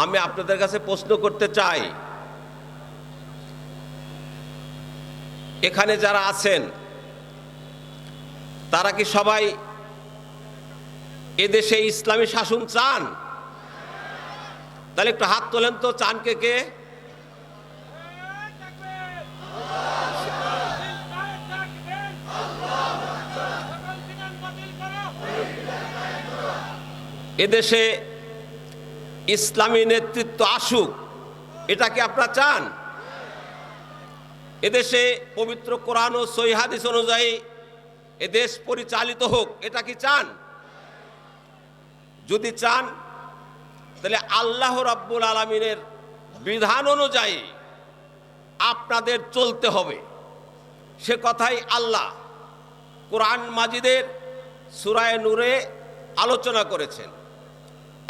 আমি আপনাদের কাছে প্রশ্ন করতে চাই। এখানে যারা আছেন, তারা কি সবাই এদেশে ইসলামী শাসন চান? তাহলে একটু হাত তোলেন তো, চান কে কে? এদেশে ইসলামী নেতৃত্ব আসুক, এটা কি আপনারা চান? এদেশে পবিত্র কোরআন ও সৈহাদিস অনুযায়ী এদেশ পরিচালিত হোক, এটা কি চান? যদি চান, তাহলে আল্লাহ রাব্বুল আলমিনের বিধান অনুযায়ী আপনাদের চলতে হবে। সে কথাই আল্লাহ কোরআন মাজিদের সুরায় নূরে আলোচনা করেছেন।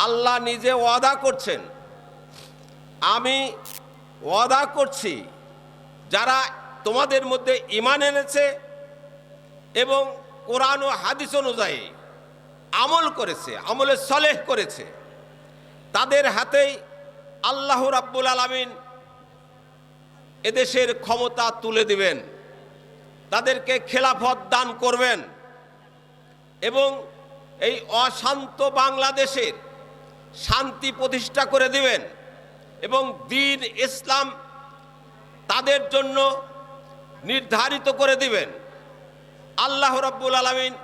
আল্লাহ নিজে ওয়াদা করছেন। আমি ওয়াদা করছি, যারা তোমাদের মধ্যে ইমান এনেছে এবং কোরআন ও হাদিস অনুযায়ী আমল করেছে, আমলে সলেহ করেছে, তাদের হাতেই আল্লাহ রাব্বুল আলামিন এদেশের ক্ষমতা তুলে দিবেন, তাদেরকে খেলাফত দান করবেন এবং এই অশান্ত বাংলাদেশের শান্তি প্রতিষ্ঠা করে দিবেন এবং দিন ইসলাম তাদের জন্য নির্ধারিত করে দিবেন। আল্লাহ রাব্বুল আলামিন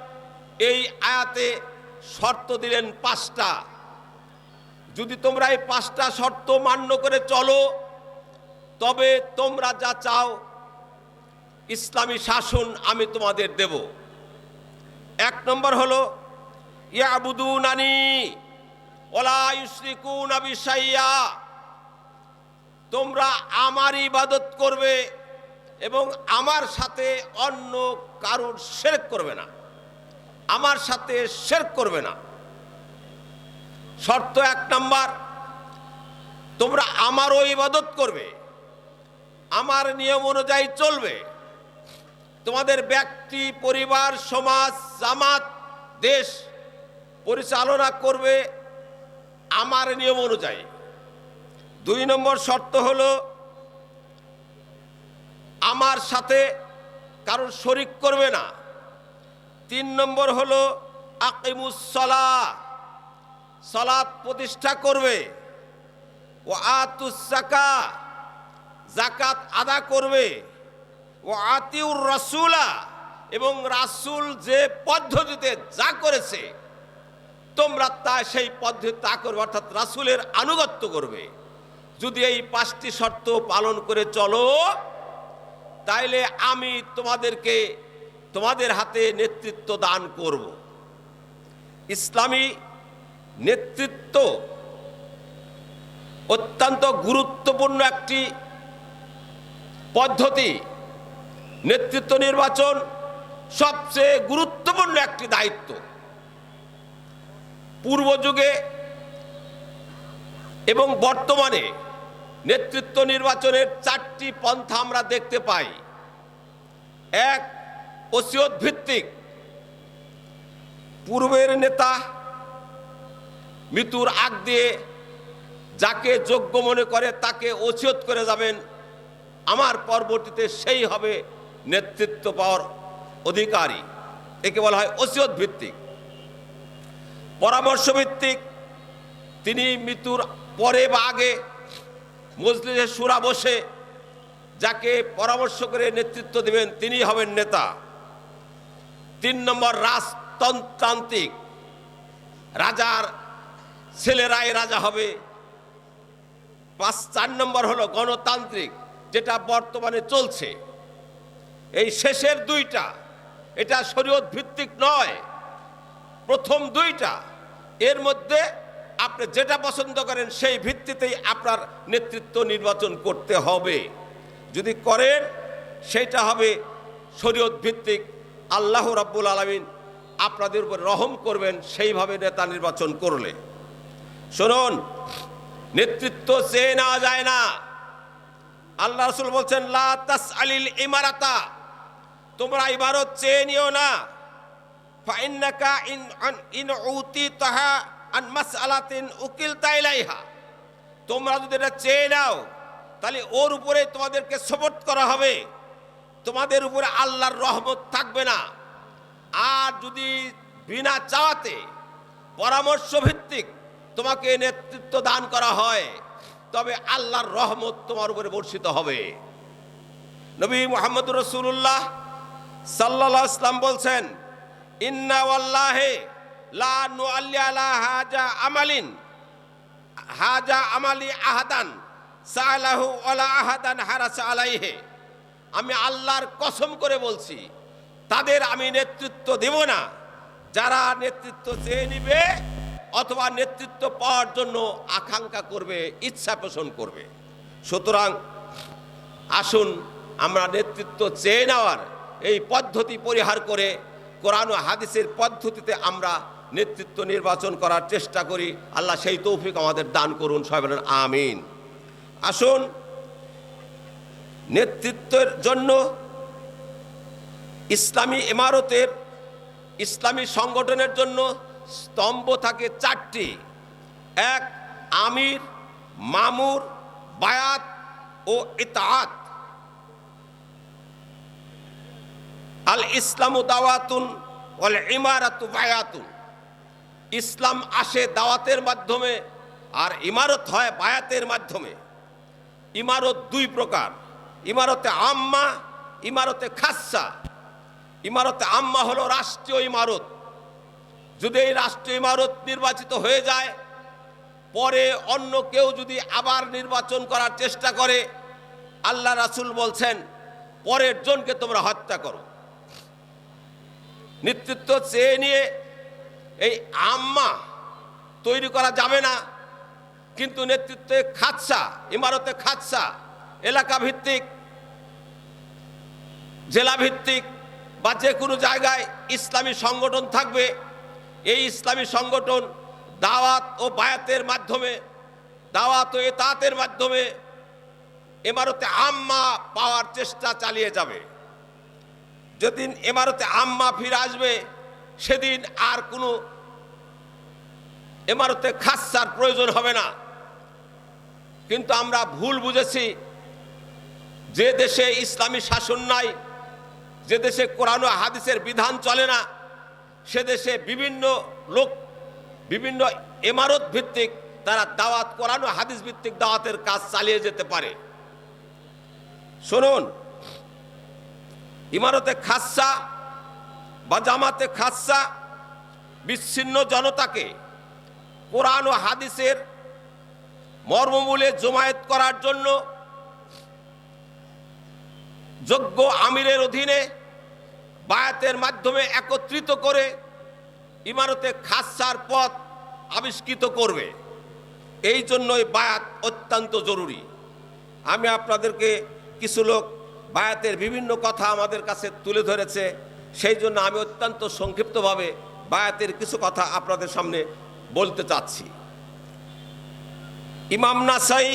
এই আয়াতে শর্ত দিলেন পাঁচটা। যদি তোমরা এই পাঁচটা শর্ত মান্য করে চলো, তবে তোমরা যা চাও ইসলামী শাসন আমি তোমাদের দেব। এক নম্বর হলো ইয়াবুদু নানি তোমরা আমার ইবাদত করবে এবং আমার সাথে অন্য কারোর শেরক করবে না। আমার সাথে শেরক করবে না। শর্ত এক নাম্বার, তোমরা আমারও ইবাদত করবে, আমার নিয়ম অনুযায়ী চলবে। তোমাদের ব্যক্তি, পরিবার, সমাজ, জামাত, দেশ পরিচালনা করবে আমার নিয়ম অনুযায়ী। দুই নম্বর শর্ত হল, আমার সাথে কারোর শরিক করবে না। তিন নম্বর হলো আকিমুসলা সলাৎ প্রতিষ্ঠা করবে। ও আতুসাকা জাকাত আদা করবে। ও আতিউর রসুলা, এবং রাসুল যে পদ্ধতিতে যা করেছে তোমরা তা সেই পদ্ধতি তা করবে, অর্থাৎ রাসুলের আনুগত্য করবে। যদি এই পাঁচটি শর্ত পালন করে চলো, তাইলে আমি তোমাদেরকে তোমাদের হাতে নেতৃত্ব দান করব। ইসলামী নেতৃত্ব অত্যন্ত গুরুত্বপূর্ণ একটি পদ্ধতি। নেতৃত্ব নির্বাচন সবচেয়ে গুরুত্বপূর্ণ একটি দায়িত্ব। পূর্ব যুগে এবং বর্তমানে নেতৃত্ব নির্বাচনের চারটি পন্থা আমরা দেখতে পাই। এক, ওসিয়ত ভিত্তিক। পূর্বের নেতা মৃত্যুর আগ দিয়ে যাকে যোগ্য মনে করে তাকে ওসিয়ত করে যাবেন। আমার পরবর্তীতে সেই হবে নেতৃত্ব পাওয়ার অধিকারী। একে বলা হয় ওসিয়ত ভিত্তিক। পরামর্শ ভিত্তিক তিনি মৃত্যুর পরে বা আগে মজলিসে সুরা বসে যাকে পরামর্শ করে নেতৃত্ব দেবেন তিনি হবেন নেতা। তিন নম্বর রাজতন্ত্রান্তিক। রাজার ছেলেরাই রাজা হবে। পাঁচ, চার নম্বর হলো গণতান্ত্রিক, যেটা বর্তমানে চলছে। এই শেষের দুইটা, এটা শরীয়ত ভিত্তিক নয়, প্রথম দুইটা এর মধ্যে আপনি যেটা পছন্দ করেন সেই ভিত্তিতেই আপনার নেতৃত্ব নির্বাচন করতে হবে। যদি করেন সেইটা হবে শরীয়ত ভিত্তিক। আল্লাহ রাব্বুল আলমিন আপনাদের উপর রহম করবেন, সেইভাবে নেতা নির্বাচন করলে। শুনুন, নেতৃত্ব চেয়ে নেওয়া যায় না। আল্লাহ রসুল বলছেন, লা তাস আলিল ইমারাতা, তোমরা ইবারত চেয়ে নিও না। ফাইন্নাকা ইন ইন উতি তাহা আন মাসআলাতিন উকিল তাইলাইহা তোমরা যদি এটা চেয়ে নাও, তাহলে ওর উপরে তোমাদেরকে সাপোর্ট করা হবে। তোমাদের উপরে আল্লাহর রহমত থাকবে না। আর যদি বিনা চাওয়াতে পরামর্শ ভিত্তিক তোমাকে নেতৃত্ব দান করা হয়, তবে আল্লাহর রহমত তোমার উপরে বর্ষিত হবে। নবী মোহাম্মদ রসুল্লাহ সাল্লাহ ইসলাম বলছেন ইন্না লা নুআল্লি আলা হাজা আমালিন হাজা আমালি আহাদান সালাহু ওয়ালা আহাদান হারাসা আলাইহে আমি আল্লাহর কসম করে বলছি, তাদের আমি নেতৃত্ব দেব না। যারা নেতৃত্ব চেয়ে নিবে অথবা নেতৃত্ব পাওয়ার জন্য আকাঙ্ক্ষা করবে, ইচ্ছা পোষণ করবে। সুতরাং আসুন আমরা নেতৃত্ব চেয়ে নেওয়ার এই পদ্ধতি পরিহার করে কোরআন ও হাদিসের পদ্ধতিতে আমরা নেতৃত্ব নির্বাচন করার চেষ্টা করি। আল্লাহ সেই তৌফিক আমাদের দান করুন, সবাই আমিন। আসুন, নেতৃত্বের জন্য ইসলামী ইমারতের, ইসলামী সংগঠনের জন্য স্তম্ভ থাকে চারটি। এক, আমির, মামুর, বায়াত ও ইতাআত। আল ইসলামু দাওয়াতুন ওয়াল ইমারাতু বায়াতুন। ইসলাম আসে দাওয়াতের মাধ্যমে আর ইমারত হয় বায়াতের মাধ্যমে। ইমারত দুই প্রকার, ইমারতে আম্মা, ইমারতে খাসা। ইমারতে আম্মা হলো রাষ্ট্রীয় ইমারত। যদি এই রাষ্ট্রীয় ইমারত নির্বাচিত হয়ে যায়, পরে অন্য কেউ যদি আবার নির্বাচন করার চেষ্টা করে, আল্লাহ রাসুল বলছেন, পরের জনকে তোমরা হত্যা করো। নেতৃত্ব চেয়ে নিয়ে এই আম্মা তৈরি করা যাবে না। কিন্তু নেতৃত্বে খাদসা, ইমারতে খাদসা, এলাকা ভিত্তিক, জেলা ভিত্তিক বা যে কোনো জায়গায় ইসলামী সংগঠন থাকবে। এই ইসলামী সংগঠন দাওয়াত ও বায়াতের মাধ্যমে, দাওয়াত ও এতাতের মাধ্যমে এমারতে আম্মা পাওয়ার চেষ্টা চালিয়ে যাবে। যেদিন এমারতে আম্মা ফিরে আসবে, সেদিন আর কোনো এমারতে খাসার প্রয়োজন হবে না। কিন্তু আমরা ভুল বুঝেছি, যে দেশে ইসলামী শাসন নাই, যে দেশে কোরআন হাদিসের বিধান চলে না, সে দেশে বিভিন্ন লোক, বিভিন্ন এমারত ভিত্তিক তারা দাওয়াত, কোরআন হাদিস ভিত্তিক দাওয়াতের কাজ চালিয়ে যেতে পারে। শুনুন ইমারতে খাসা বা জামাতে খাসা বিচ্ছিন্ন জনতাকে কোরআন ও হাদিসের মর্মমূলে জমায়েত করার জন্য যোগ্য আমিরের অধীনে বায়াতের মাধ্যমে একত্রিত করে ইমারতে খাসার পথ আবিষ্কৃত করবে। এই জন্যই বায়াত অত্যন্ত জরুরি। আমি আপনাদেরকে কিছু লোক বায়াতের বিভিন্ন কথা আমাদের কাছে তুলে ধরেছে। সেই জন্য আমি অত্যন্ত সংক্ষিপ্তভাবে বায়াতের কিছু কথা আপনাদের সামনে বলতে চাচ্ছি। ইমাম নাসাই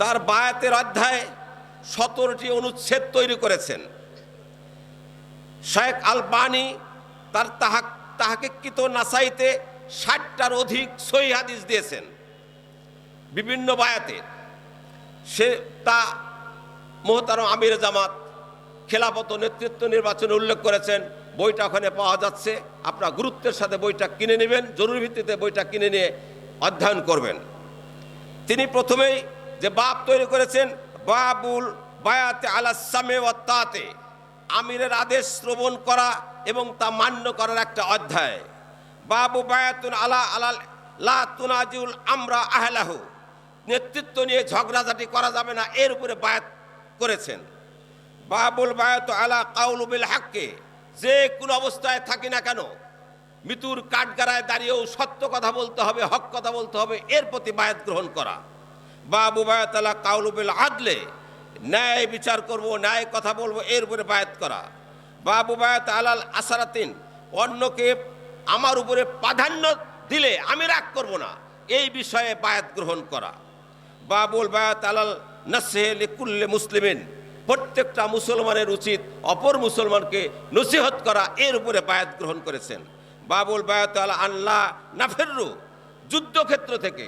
তার বায়াতের অধ্যায় সতেরোটি অনুচ্ছেদ তৈরি করেছেন। শেখ আলবানি তার তাহা তাহাকিকৃত নাসাইতে ষাটটার অধিক সহি হাদিস দিয়েছেন। বিভিন্ন বায়াতে সে তা মোহতারম আমির জামাত খেলাফত নেতৃত্ব নির্বাচনে উল্লেখ করেছেন, বইটা ওখানে পাওয়া যাচ্ছে। আপনার গুরুত্বের সাথে বইটা কিনে নেবেন, জরুরি ভিত্তিতে বইটা কিনে নিয়ে অধ্যয়ন করবেন। তিনি প্রথমেই যে বাপ তৈরি করেছেন, বাবুল বায়াতে আলাসামে তাতে, আমিরের আদেশ শ্রবণ করা এবং তা মান্য করার একটা অধ্যায়। বাবু বায়াতুন আলা আলা লা আমরা আহলাহু, নেতৃত্ব নিয়ে ঝগড়াঝাটি করা যাবে না, এর উপরে বায়াত করেছেন। বাবুল বায়াত আলা কাউলুবিল হাক্কে, যে কোনো অবস্থায় থাকি না কেন, মৃত্যুর কাঠগাড়ায় দাঁড়িয়েও সত্য কথা বলতে হবে, হক কথা বলতে হবে, এর প্রতি বায়াত গ্রহণ করা। বাবু বায়াত আলা কাউলুবিল আদলে, ন্যায় বিচার করব, ন্যায় কথা বলব, এর উপরে বায়াত করা। বাবু বায়াত আলাল আসারাতিন, অন্যকে আমার উপরে প্রাধান্য দিলে আমি রাগ করব না, এই বিষয়ে বায়াত গ্রহণ করা। বাবুল বায়াত আলাল নাসেহে কুল্লে মুসলিমিন। প্রত্যেকটা মুসলমানের উচিত অপর মুসলমানকে নসিহত করা, এর উপরে বায়াত গ্রহণ করেছেন। বাবুল বায়াত আলা আল্লাহ নাফেররু, যুদ্ধক্ষেত্র থেকে।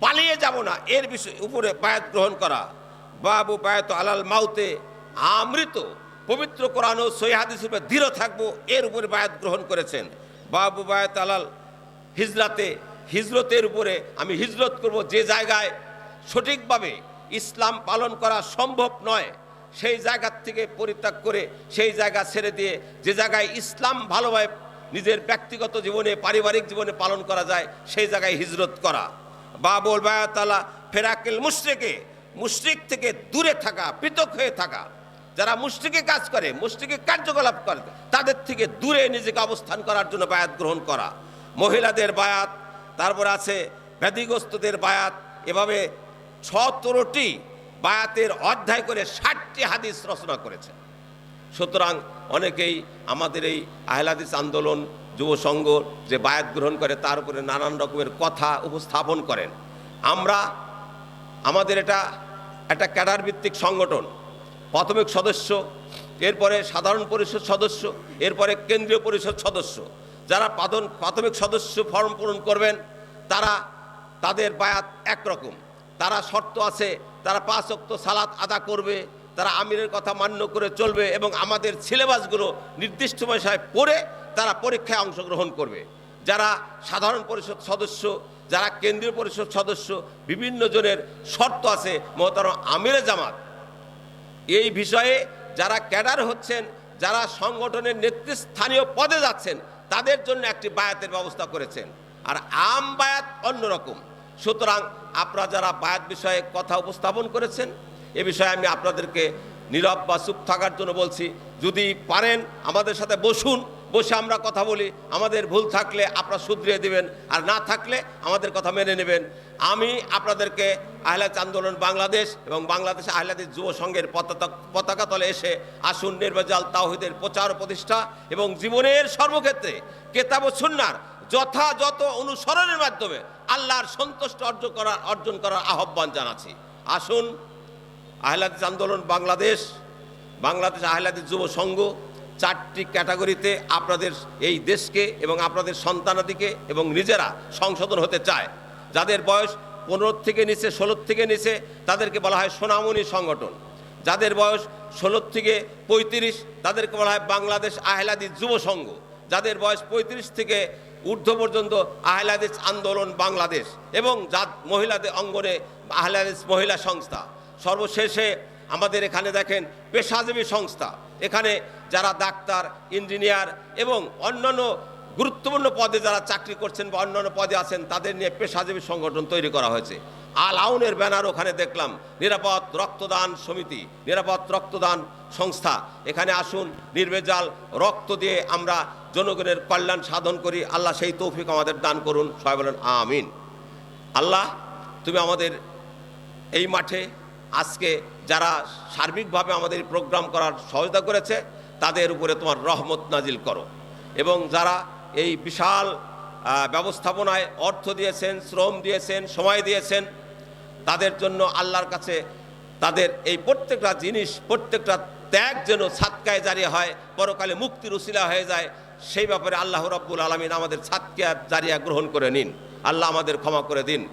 পালিয়ে যাব না, এর বিষয় উপরে বায়াত গ্রহণ করা। বাবু বায়াত আলাল মাউতে আমৃত, পবিত্র কোরআন ও সৈহাদিস রূপে দৃঢ় থাকব, এর উপরে বায়াত গ্রহণ করেছেন। বাবু বায়াত আলাল হিজরাতে, হিজরতের উপরে আমি হিজরত করব যে জায়গায় সঠিকভাবে ইসলাম পালন করা সম্ভব নয়, সেই জায়গার থেকে পরিত্যাগ করে সেই জায়গা ছেড়ে দিয়ে যে জায়গায় ইসলাম ভালোভাবে নিজের ব্যক্তিগত জীবনে, পারিবারিক জীবনে পালন করা যায়, সেই জায়গায় হিজরত করা। বাবুল বায়াতালা ফেরাকেল মুশরিকে, মুশরিক থেকে দূরে থাকা, পৃথক হয়ে থাকা। যারা মুশরিকে কাজ করে, মুশরিকে কার্যকলাপ করে, তাদের থেকে দূরে নিজেকে অবস্থান করার জন্য বায়াত গ্রহণ করা। মহিলাদের বায়াত, তারপর আছে ব্যাধিগ্রস্তদের বায়াত, এভাবে সতেরোটি বায়াতের অধ্যায় করে ষাটটি হাদিস রচনা করেছে। সুতরাং অনেকেই আমাদের এই আহলাদিস আন্দোলন, যুব সংঘ যে বায়াত গ্রহণ করে তার উপরে নানান রকমের কথা উপস্থাপন করেন। আমরা, আমাদের এটা, একটা ক্যাডার ভিত্তিক সংগঠন, প্রাথমিক সদস্য, এরপরে সাধারণ পরিষদ সদস্য, এরপরে কেন্দ্রীয় পরিষদ সদস্য। যারা প্রাথমিক সদস্য ফর্ম পূরণ করবেন, তারা তাদের বায়াত একরকম। তারা শর্ত আছে, তারা পাঁচ অক্ত সালাত আদা করবে, তারা আমিরের কথা মান্য করে চলবে এবং আমাদের সিলেবাসগুলো নির্দিষ্ট ভাষায় পড়ে তারা পরীক্ষায় অংশগ্রহণ করবে। যারা সাধারণ পরিষদ সদস্য, যারা কেন্দ্রীয় পরিষদ সদস্য, বিভিন্ন জনের শর্ত আছে, মহতারম আমিরে জামাত। এই বিষয়ে যারা ক্যাডার হচ্ছেন, যারা সংগঠনের নেতৃস্থানীয় পদে যাচ্ছেন, তাদের জন্য একটি বায়াতের ব্যবস্থা করেছেন। আর আম বায়াত অন্যরকম। সুতরাং আপনারা যারা বায়াত বিষয়ে কথা উপস্থাপন করেছেন, এ বিষয়ে আমি আপনাদেরকে নীরব বা চুপ থাকার জন্য বলছি, যদি পারেন আমাদের সাথে বসুন, বসে আমরা কথা বলি, আমাদের ভুল থাকলে আপনারা শুধরিয়ে দিবেন, আর না থাকলে আমাদের কথা মেনে নেবেন। আমি আপনাদেরকে আহলাদ আন্দোলন বাংলাদেশ এবং বাংলাদেশ আহলাদের যুব সংঘের পতাকা তলে এসে আসুন, নির্বাজাল তাওহিদের প্রচার প্রতিষ্ঠা এবং জীবনের সর্বক্ষেত্রে কেতাব সুন্নার যথাযথ অনুসরণের মাধ্যমে আল্লাহর সন্তুষ্ট অর্জন করার অর্জন করার আহ্বান জানাচ্ছি। আসুন, আহলাদিস আন্দোলন বাংলাদেশ বাংলাদেশ আহলাদিস যুব সংঘ, চারটি ক্যাটাগরিতে আপনাদের এই দেশকে এবং আপনাদের সন্তানাদিকে এবং নিজেরা সংশোধন হতে চায়। যাদের বয়স পনেরো থেকে নিচে, ষোলো থেকে নিচে, তাদেরকে বলা হয় সোনামণি সংগঠন। যাদের বয়স ষোলো থেকে পঁয়ত্রিশ, তাদেরকে বলা হয় বাংলাদেশ আহলাদি যুব সংঘ। যাদের বয়স পঁয়ত্রিশ থেকে ঊর্ধ্ব পর্যন্ত আহলাদিস আন্দোলন বাংলাদেশ এবং জাত মহিলাদের অঙ্গনে আহলাদিস মহিলা সংস্থা। সর্বশেষে আমাদের এখানে দেখেন পেশাজীবী সংস্থা। এখানে যারা ডাক্তার, ইঞ্জিনিয়ার এবং অন্যান্য গুরুত্বপূর্ণ পদে যারা চাকরি করছেন বা অন্যান্য পদে আছেন, তাদের নিয়ে পেশাজীবী সংগঠন তৈরি করা হয়েছে। আল আউনের ব্যানার ওখানে দেখলাম। নিরাপদ রক্তদান সমিতি, নিরাপদ রক্তদান সংস্থা। এখানে আসুন, নির্বেজাল রক্ত দিয়ে আমরা জনগণের কল্যাণ সাধন করি। আল্লাহ সেই তৌফিক আমাদের দান করুন। সবাই বলেন, আমিন। আল্লাহ, তুমি আমাদের এই মাঠে আজকে যারা সার্বিকভাবে আমাদের প্রোগ্রাম করার সহায়তা করেছে, তাদের উপরে তোমার রহমত নাজিল করো। এবং যারা এই বিশাল ব্যবস্থাপনায় অর্থ দিয়েছেন, শ্রম দিয়েছেন, সময় দিয়েছেন তাদের জন্য আল্লাহর কাছে তাদের এই প্রত্যেকটা জিনিস, প্রত্যেকটা ত্যাগ যেন সাতকায় জারি হয়, পরকালে মুক্তির উশিলা হয়ে যায়, সেই ব্যাপারে আল্লাহ রব্বুল আলমিন আমাদের সাতকিয়া জারিয়া গ্রহণ করে নিন। আল্লাহ আমাদের ক্ষমা করে দিন।